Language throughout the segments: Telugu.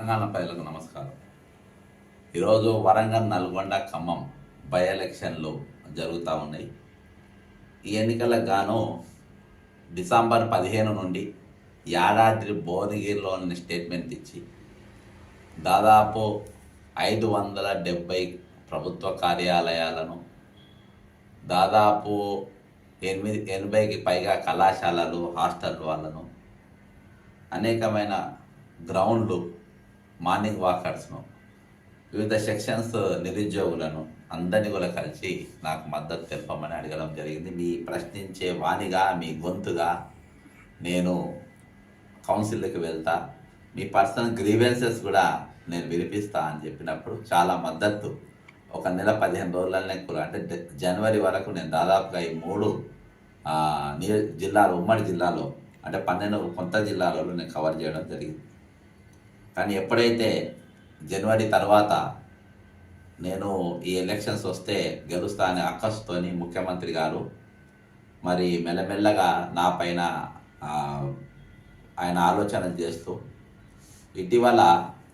తెలంగాణ ప్రజలకు నమస్కారం. ఈరోజు వరంగల్ నల్గొండ ఖమ్మం బై ఎలక్షన్లు జరుగుతూ ఉన్నాయి. ఈ ఎన్నికలకు గాను డిసెంబర్ పదిహేను నుండి యాదాద్రి భువనగిరిలో ఉన్న స్టేట్మెంట్ ఇచ్చి దాదాపు ఐదు వందల డెబ్బై ప్రభుత్వ కార్యాలయాలను దాదాపు ఎనిమిది ఎనభైకి పైగా కళాశాలలు హాస్టల్ వాళ్ళను అనేకమైన గ్రౌండ్లు మార్నింగ్ వాకర్స్ను వివిధ సెక్షన్స్ నిరుద్యోగులను అందరినీ కూడా కలిసి నాకు మద్దతు తెలపమని అడగడం జరిగింది. మీ ప్రశ్నించే వాణిగా మీ గొంతుగా నేను కౌన్సిల్కి వెళ్తా మీ పర్సనల్ గ్రీవెన్సెస్ కూడా నేను వినిపిస్తా అని చెప్పినప్పుడు చాలా మద్దతు. ఒక నెల పదిహేను రోజులనే కూడా అంటే జనవరి వరకు నేను దాదాపుగా ఈ మూడు జిల్లాలు ఉమ్మడి జిల్లాలో అంటే పన్నెండు కొంత జిల్లాలలో నేను కవర్ చేయడం జరిగింది. కానీ ఎప్పుడైతే జనవరి తర్వాత నేను ఈ ఎలక్షన్స్ వస్తే గెలుస్తా అనే అక్కసుతోని ముఖ్యమంత్రి గారు మరి మెల్లమెల్లగా నా పైన ఆయన ఆలోచన చేస్తూ ఇటీవల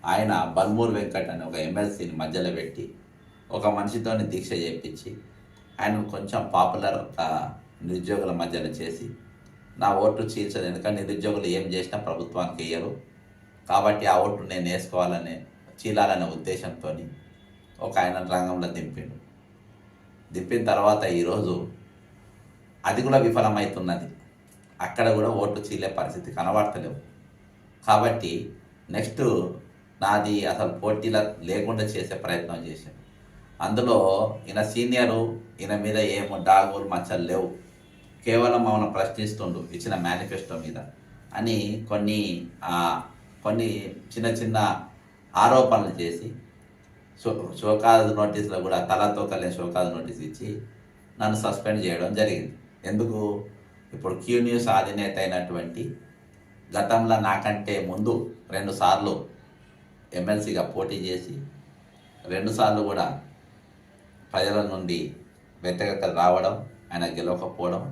ఆయన బల్మూర్ వెంకట్ అనే ఒక ఎమ్మెల్సీని మధ్యలో పెట్టి ఒక మనిషితోని దీక్ష చేయించి ఆయన కొంచెం పాపులర్ నిరుద్యోగుల మధ్యలో చేసి నా ఓటు చీల్చదు ఎందుకంటే నిరుద్యోగులు ఏం చేసినా ప్రభుత్వానికి ఇయ్యరు. కాబట్టి ఆ ఓటు నేను వేసుకోవాలనే చీలాలనే ఉద్దేశంతో ఒక ఆయన రంగంలో దింపిండు. దింపిన తర్వాత ఈరోజు అది కూడా విఫలమవుతున్నది అక్కడ కూడా ఓట్లు చీలే పరిస్థితి కనబడతలేవు. కాబట్టి నెక్స్ట్ నాది అసలు పోటీల లేకుండా చేసే ప్రయత్నం చేశాను అందులో ఈయన సీనియరు ఈయన మీద ఏమో డాగులు మచ్చలు లేవు. కేవలం మమ్మల్ని ప్రశ్నిస్తుండు ఇచ్చిన మేనిఫెస్టో మీద అని కొన్ని ఆ, కొన్ని చిన్న చిన్న ఆరోపణలు చేసి షో షోకాజ్ నోటీసులో కూడా తలతో కలిగిన షోకాజ్ నోటీస్ ఇచ్చి నన్ను సస్పెండ్ చేయడం జరిగింది. ఎందుకు? ఇప్పుడు క్యూ న్యూస్ అధినేత అయినటువంటి గతంలో నాకంటే ముందు రెండుసార్లు ఎమ్మెల్సీగా పోటీ చేసి రెండుసార్లు కూడా ప్రజల నుండి వ్యతిరేకత రావడం ఆయన గెలవకపోవడం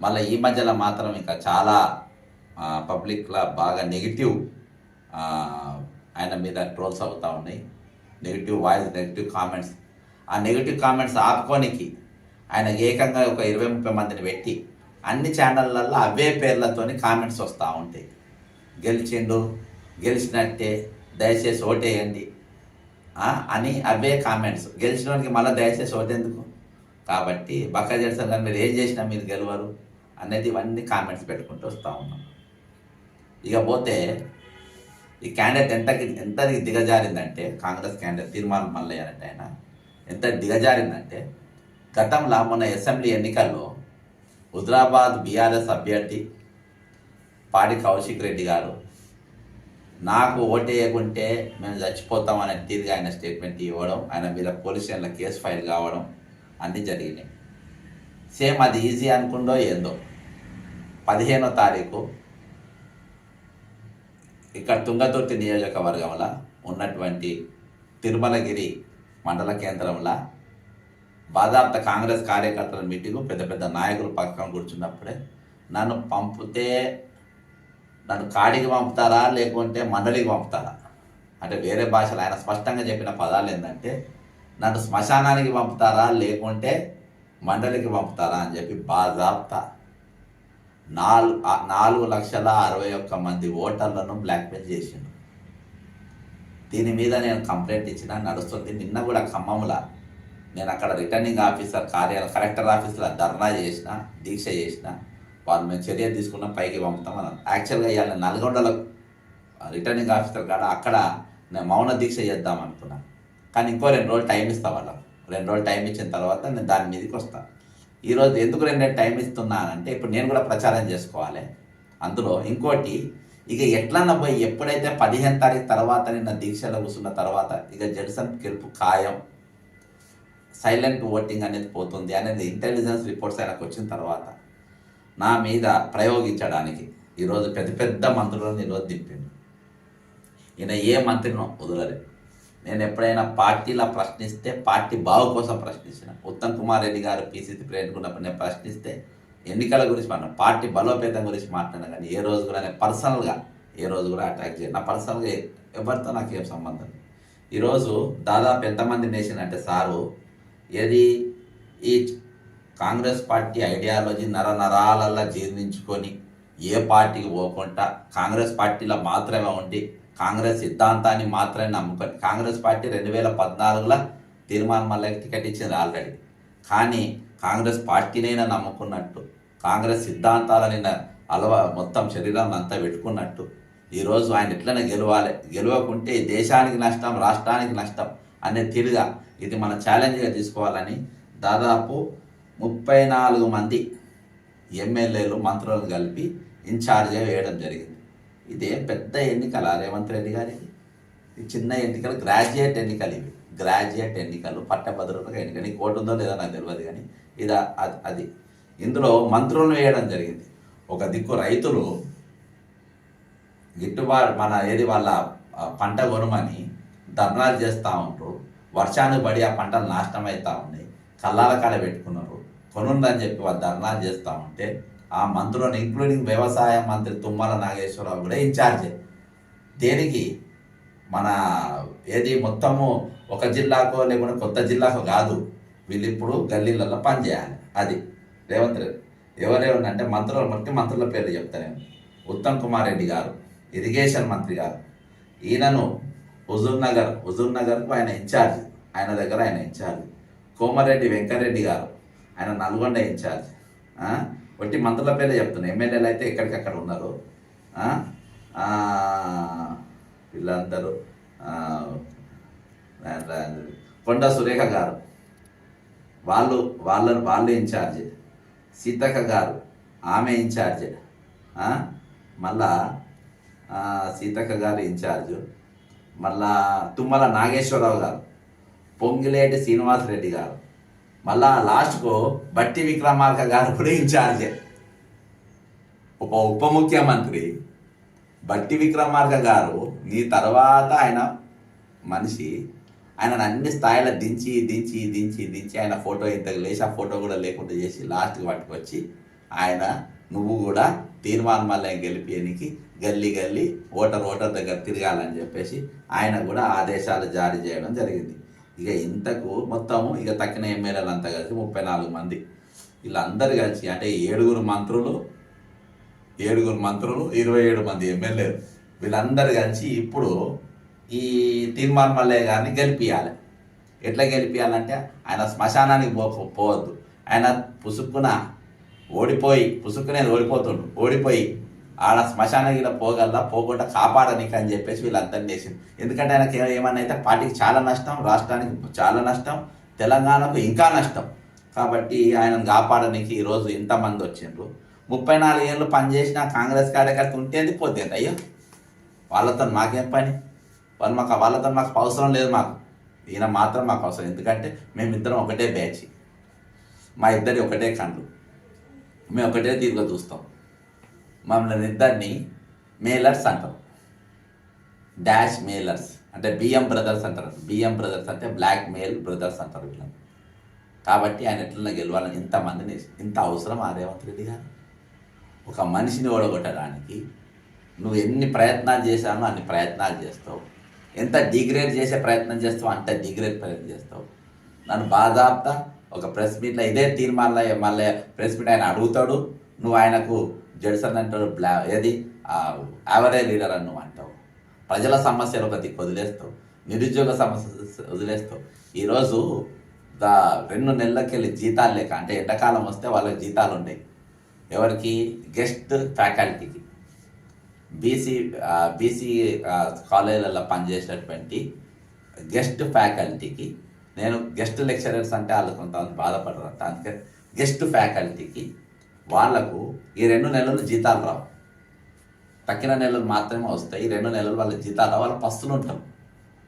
మళ్ళీ ఈ మధ్యలో మాత్రం ఇంకా చాలా పబ్లిక్లో బాగా నెగిటివ్ ఆయన మీద ట్రోల్స్ అవుతూ ఉన్నాయి. నెగిటివ్ వాయిస్ నెగిటివ్ కామెంట్స్ ఆ నెగిటివ్ కామెంట్స్ ఆపుకోనికి ఆయన ఏకంగా ఒక ఇరవై ముప్పై మందిని పెట్టి అన్ని ఛానళ్ళల్లో అవే పేర్లతోని కామెంట్స్ వస్తూ ఉంటాయి. గెలిచిండు గెలిచినట్టే దయచేసి ఓటేయండి. అని అవే కామెంట్స్ గెలిచిన మళ్ళీ దయచేసి ఓటేందుకు? కాబట్టి బక్క జడ్సన్ గారు మీరు ఏం చేసినా మీరు గెలవరు అనేది ఇవన్నీ కామెంట్స్ పెట్టుకుంటూ వస్తూ ఉన్నాం. ఇకపోతే ఈ క్యాండిడేట్ ఎంతకి ఎంత దిగజారిందంటే కాంగ్రెస్ క్యాండిడేట్ తీర్మానం మల్లయ్య అంటే ఆయన ఎంత దిగజారిందంటే గతంలో మొన్న అసెంబ్లీ ఎన్నికల్లో హుదరాబాద్ బీఆర్ఎస్ అభ్యర్థి పాడి కౌశిక్ రెడ్డి గారు నాకు ఓటేయకుంటే మేము చచ్చిపోతాం అనే తీరుగా ఆయన స్టేట్మెంట్ ఇవ్వడం ఆయన మీద పోలీస్ స్టేషన్లో కేసు ఫైల్ కావడం అన్నీ జరిగినాయి. సేమ్ అది ఈజీ అనుకుందో ఏందో పదిహేనో తారీఖు ఇక్కడ తుంగతుర్తి నియోజకవర్గంలో ఉన్నటువంటి తిరుమలగిరి మండల కేంద్రంలో బాధాప్త కాంగ్రెస్ కార్యకర్తల మీటింగు పెద్ద పెద్ద నాయకులు పక్కన కూర్చున్నప్పుడే నన్ను పంపితే నన్ను కాడికి పంపుతారా లేకుంటే మండలికి పంపుతారా? అంటే వేరే భాషలో ఆయన స్పష్టంగా చెప్పిన పదాలు ఏంటంటే నన్ను శ్మశానానికి పంపుతారా లేకుంటే మండలికి పంపుతారా అని చెప్పి బాధార్త నాలుగు నాలుగు లక్షల అరవై ఒక్క మంది ఓటర్లను బ్లాక్మెయిల్ చేసిండు. దీని మీద నేను కంప్లైంట్ ఇచ్చిన నడుస్తుంది. నిన్న కూడా ఖమ్మముల నేను అక్కడ రిటర్నింగ్ ఆఫీసర్ కార్యాలయం కలెక్టర్ ఆఫీసులో ధర్నా చేసిన దీక్ష చేసిన వాళ్ళు మేము చర్య తీసుకున్నాం పైకి పంపుతాం యాక్చువల్గా ఇవాళ నల్గొండలో రిటర్నింగ్ ఆఫీసర్ కాడ అక్కడ నేను మౌన దీక్ష చేద్దాం అనుకున్నాను కానీ ఇంకో రెండు రోజులు టైం ఇస్తా వాళ్ళకు. రెండు రోజులు టైం ఇచ్చిన తర్వాత నేను దాని మీదకి వస్తాను ఈరోజు ఎందుకు నేను టైం ఇస్తున్నానంటే ఇప్పుడు నేను కూడా ప్రచారం చేసుకోవాలి. అందులో ఇంకోటి ఇక ఎట్లన్నా పోయి ఎప్పుడైతే పదిహేను తారీఖు తర్వాత నిన్న దీక్షలో కూర్చున్న తర్వాత ఇక జడ్సన్ గెలుపు ఖాయం సైలెంట్ ఓటింగ్ అనేది పోతుంది అనేది ఇంటెలిజెన్స్ రిపోర్ట్స్ ఆయనకు వచ్చిన తర్వాత నా మీద ప్రయోగించడానికి ఈరోజు పెద్ద పెద్ద మంత్రులను ఈరోజు దింపిండు. ఈయన ఏ మంత్రినో వదలలేదు. నేను ఎప్పుడైనా పార్టీలా ప్రశ్నిస్తే పార్టీ బావు కోసం ప్రశ్నించిన ఉత్తమ్ కుమార్ రెడ్డి గారు పీసీసీ ప్రెసిడెంట్ ఉన్నప్పుడు నేను ప్రశ్నిస్తే ఎన్నికల గురించి మాట్లాడు పార్టీ బలోపేతం గురించి మాట్లాడినా కానీ ఏ రోజు కూడా నేను పర్సనల్గా ఏ రోజు కూడా అటాక్ చేయను. నా పర్సనల్గా ఎవరితో నాకు ఏం సంబంధం? లేదు. ఈరోజు దాదాపు ఎంతమంది నేషన్ అంటే సారు ఏది? ఈ కాంగ్రెస్ పార్టీ ఐడియాలజీ నర నరాలల్లా జీర్ణించుకొని ఏ పార్టీకి పోకుండా కాంగ్రెస్ పార్టీలో మాత్రమే ఉండి కాంగ్రెస్ సిద్ధాంతాన్ని మాత్రమే నమ్ముకొని కాంగ్రెస్ పార్టీ రెండు వేల పద్నాలుగులో తీర్మానం మళ్ళీ టికెట్ ఇచ్చింది ఆల్రెడీ. కానీ కాంగ్రెస్ పార్టీనైనా నమ్ముకున్నట్టు కాంగ్రెస్ సిద్ధాంతాలని అలవా అలవ మొత్తం శరీరాన్ని అంతా పెట్టుకున్నట్టు ఈరోజు ఆయన ఎట్లనే గెలవాలి? గెలవకుంటే దేశానికి నష్టం రాష్ట్రానికి నష్టం అనే తీరుగా ఇది మన ఛాలెంజ్గా తీసుకోవాలని దాదాపు ముప్పై నాలుగు మంది ఎమ్మెల్యేలు మంత్రులను కలిపి ఇన్ఛార్జ్గా వేయడం జరిగింది. ఇదేం పెద్ద ఎన్నికల. రేవంత్ రెడ్డి గారికి ఈ చిన్న ఎన్నికలు గ్రాడ్యుయేట్ ఎన్నికలు ఇవి. గ్రాడ్యుయేట్ ఎన్నికలు పట్టభద్రులుగా ఎన్నిక నీకు ఓటు ఉందో లేదో నాకు తెలియదు కానీ ఇది అది- అది. ఇందులో మంత్రులను వేయడం జరిగింది. ఒక దిక్కు రైతులు గిట్టుబాటు మన ఏది వాళ్ళ పంట కొనమని ధర్నాలు చేస్తూ ఉంటారు వర్షానికి పడి ఆ పంటలు నాశనం అవుతూ ఉన్నాయి. కళ్ళాల కాడ పెట్టుకున్నారు. కొనుందని చెప్పి వాళ్ళు ధర్నాలు చేస్తూ ఉంటే ఆ మంత్రులను ఇంక్లూడింగ్ వ్యవసాయ మంత్రి తుమ్మల నాగేశ్వరరావు కూడా ఇన్ఛార్జే దేనికి? మన ఏది మొత్తము ఒక జిల్లాకో లేకుంటే కొత్త జిల్లాకో కాదు. వీళ్ళు ఇప్పుడు గల్లీలలో పనిచేయాలి అది. రేవంత్ రెడ్డి. ఎవరెవరంటే మంత్రులు మట్టి మంత్రుల పేర్లు చెప్తా నేను. ఉత్తమ్ కుమార్ రెడ్డి గారు ఇరిగేషన్ మంత్రి గారు. ఈయనను హుజూర్ నగర్ హుజూర్ నగర్కు ఆయన ఇన్ఛార్జ్ ఆయన దగ్గర ఆయన ఇన్ఛార్జ్ కోమారెడ్డి వెంకరెడ్డి గారు ఆయన నల్గొండ ఇన్ఛార్జ్ ఆ? వట్టి మంత్రుల పేర్లు చెప్తున్నాను ఎమ్మెల్యేలు అయితే ఎక్కడికక్కడ ఉన్నారు? వీళ్ళందరూ కొండ సురేఖ గారు. వాళ్ళు వాళ్ళను వాళ్ళు ఇన్ఛార్జ్ సీతక్క గారు ఆమె ఇన్ఛార్జ్ మళ్ళా సీతక్క గారు ఇన్ఛార్జ్ మళ్ళా తుమ్మల నాగేశ్వరరావు గారు. పొంగిలేటి శ్రీనివాసరెడ్డి గారు. మళ్ళా లాస్ట్కు బట్టి విక్రమార్క గారు కూడా ఇన్ఛార్జే ఒక ఉప ముఖ్యమంత్రి బట్టి విక్రమార్క గారు నీ తర్వాత ఆయన మనిషి ఆయన అన్ని స్థాయిలో దించి దించి దించి దించి ఆయన ఫోటో ఇంతకు లేచి ఆ ఫోటో కూడా లేకుండా చేసి లాస్ట్కి పట్టుకొచ్చి ఆయన నువ్వు కూడా తీర్మానం మళ్ళీ గెలిపేయనికి గల్లీ గల్లీ ఓటర్ ఓటర్ దగ్గర తిరగాలని చెప్పేసి ఆయన కూడా ఆదేశాలు జారీ చేయడం జరిగింది. ఇక ఇంతకు మొత్తము ఇక తక్కిన ఎమ్మెల్యేలు అంతా కలిసి ముప్పై నాలుగు మంది. వీళ్ళందరూ కలిసి అంటే ఏడుగురు మంత్రులు ఏడుగురు మంత్రులు ఇరవై ఏడు మంది ఎమ్మెల్యేలు. వీళ్ళందరూ కలిసి ఇప్పుడు ఈ తీర్మాన్ మల్లయ్య గారిని గెలిపియాలి. ఎట్లా గెలిపియాలంటే ఆయన శ్మశానానికి పో పోవద్దు. ఆయన పుసుక్కున ఓడిపోయి పుసుక్కునే ఓడిపోతుండు ఓడిపోయి ఆడ శ్మశానగిల పోగల్లా పోకుండా కాపాడనీకి అని చెప్పేసి వీళ్ళందరినీ చేసింది. ఎందుకంటే ఆయనకి ఏమన్నా అయితే పార్టీకి చాలా నష్టం రాష్ట్రానికి చాలా నష్టం తెలంగాణకు ఇంకా నష్టం. కాబట్టి ఆయనను కాపాడనీకి ఈరోజు ఇంతమంది వచ్చిండ్రు. ముప్పై నాలుగు ఏళ్ళు పనిచేసిన కాంగ్రెస్ కార్యకర్త ఉంటేంది పోతేంది? అయ్యో వాళ్ళతో మాకేం పని? వాళ్ళు మాకు వాళ్ళతో మాకు అవసరం లేదు మాకు. ఈయన మాత్రం మాకు అవసరం. ఎందుకంటే మేమిద్దరం ఒకటే బ్యాచ్. మా ఇద్దరి ఒకటే కండ్లు మేము ఒకటే తీరుగా చూస్తాం. మమ్మల్ని ఇద్దరిని మేలర్స్ అంటారు. Dash mailers. అంటే బిఎం బ్రదర్స్ అంటారు. బిఎం బ్రదర్స్ అంటే బ్లాక్ మెయిల్ బ్రదర్స్ అంటారు వీళ్ళని. కాబట్టి ఆయన ఎట్లన్నా గెలవాలని ఇంతమందిని ఇంత అవసరం ఆ రేవంత్ రెడ్డి గారు? ఒక మనిషిని ఓడగొట్టడానికి నువ్వు ఎన్ని ప్రయత్నాలు చేశానో అన్ని ప్రయత్నాలు చేస్తావు. ఎంత డిగ్రేడ్ చేసే ప్రయత్నం చేస్తావు అంత డిగ్రేడ్ ప్రయత్నం చేస్తావు. నన్ను బాధాప్త. ఒక ప్రెస్ మీట్లో ఇదే తీర్మానంలో మళ్ళీ ప్రెస్ మీట్ ఆయన అడుగుతాడు. నువ్వు ఆయనకు జడ్సన్ అంటారు బ్లా ఏది? యావరేజ్ లీడర్ అని నువ్వు అంటావు. ప్రజల సమస్యలు ఒక దిక్కు వదిలేస్తావు. నిరుద్యోగ సమస్య వదిలేస్తావు. ఈరోజు దా రెండు నెలలకెళ్ళి జీతాలు లేక అంటే ఎండాకాలం వస్తే వాళ్ళకి జీతాలు ఉంటాయి ఎవరికి? గెస్ట్ ఫ్యాకల్టీకి. బీసీ బీసీ కాలేజీలలో పనిచేసేటువంటి గెస్ట్ ఫ్యాకల్టీకి. నేను గెస్ట్ లెక్చరర్స్ అంటే వాళ్ళు కొంతమంది బాధపడరు అందుకే గెస్ట్ ఫ్యాకల్టీకి వాళ్ళకు ఈ రెండు నెలలు జీతాలు రావు. తక్కిన నెలలు మాత్రమే వస్తాయి. ఈ రెండు నెలలు వాళ్ళ జీతాలు రావు. వాళ్ళ పస్తులు ఉంటారు.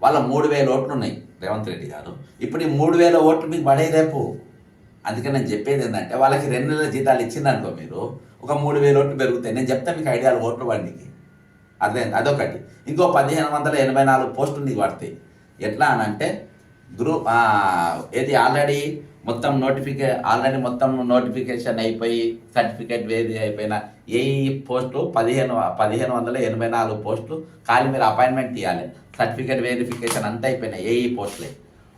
వాళ్ళ మూడు వేల ఓట్లు ఉన్నాయి. రేవంత్ రెడ్డి గారు. ఇప్పుడు ఈ మూడు వేల ఓట్లు మీకు పడే రేపు. అందుకని నేను చెప్పేది ఏంటంటే వాళ్ళకి రెండు నెలల జీతాలు ఇచ్చిందనుకో మీరు ఒక మూడు వేల ఓట్లు పెరుగుతాయి నేను చెప్తే మీకు ఐడియాలు ఓట్లు వాడికి అదే అదొకటి. ఇంకో పదిహేను వందల ఎనభై నాలుగు పోస్టులు నీకు పడతాయి. ఎట్లా అని అంటే గ్రూప్ ఏది ఆల్రెడీ మొత్తం నోటిఫికే ఆల్రెడీ మొత్తం నోటిఫికేషన్ అయిపోయి సర్టిఫికేట్ వేది అయిపోయిన ఏ పోస్టు పదిహేను పదిహేను వందల ఎనభై నాలుగు పోస్టులు. ఖాళీ మీరు అపాయింట్మెంట్ ఇవ్వాలి సర్టిఫికేట్ వెరిఫికేషన్ అంతా అయిపోయినాయి ఏఈ పోస్టులే.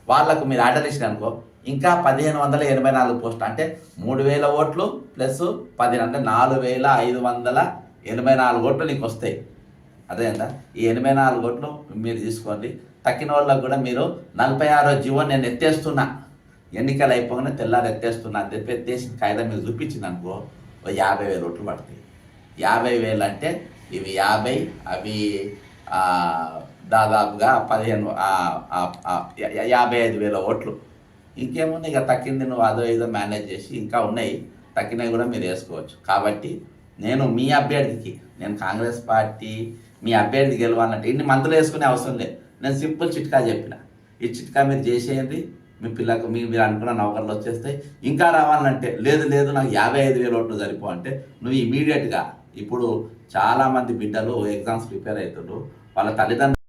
వాళ్ళకు మీరు ఆర్డర్ ఇచ్చిన అనుకో ఇంకా పదిహేను వందల ఎనభై నాలుగు పోస్టులు. అంటే మూడు వేల ఓట్లు ప్లస్ పది అంటే నాలుగు వేల ఐదు వందల ఎనభై నాలుగు ఓట్లు నీకు వస్తాయి. అదేందా ఈ ఎనభై నాలుగు ఓట్లు మీరు తీసుకోండి. తక్కిన వాళ్ళకు కూడా మీరు నలభై ఆరో జీవో నేను ఎత్తేస్తున్నా. ఎన్నికలు అయిపోగానే తెల్లారి ఎత్తేస్తున్నా అని చెప్పి ఎత్తేసి కాగితం మీద చూపించింది అనుకో ఓ యాభై వేలు ఓట్లు పడతాయి. యాభై వేలు అంటే ఇవి యాభై అవి దాదాపుగా పదిహేను యాభై ఐదు వేల ఓట్లు. ఇంకేముంది? ఇక తక్కింది నువ్వు అదో ఏదో మేనేజ్ చేసి ఇంకా ఉన్నాయి. తక్కినవి కూడా మీరు వేసుకోవచ్చు. కాబట్టి నేను మీ అభ్యర్థికి నేను కాంగ్రెస్ పార్టీ మీ అభ్యర్థి గెలవాలంటే ఇన్ని మందులు వేసుకునే అవసరం లేదు. నేను సింపుల్ చిట్కా చెప్పిన. ఈ చిట్కా మీరు చేసేయండి. మీ పిల్లకు మీ మీరు అనుకున్న నౌకర్లు వచ్చేస్తాయి ఇంకా రావాలంటే లేదు లేదు నాకు యాభై ఐదు వేలు ఓట్లు సరిపో అంటే నువ్వు ఇమీడియట్గా ఇప్పుడు చాలామంది బిడ్డలు ఎగ్జామ్స్ ప్రిపేర్ అవుతుండ్రు వాళ్ళ తల్లిదండ్రులు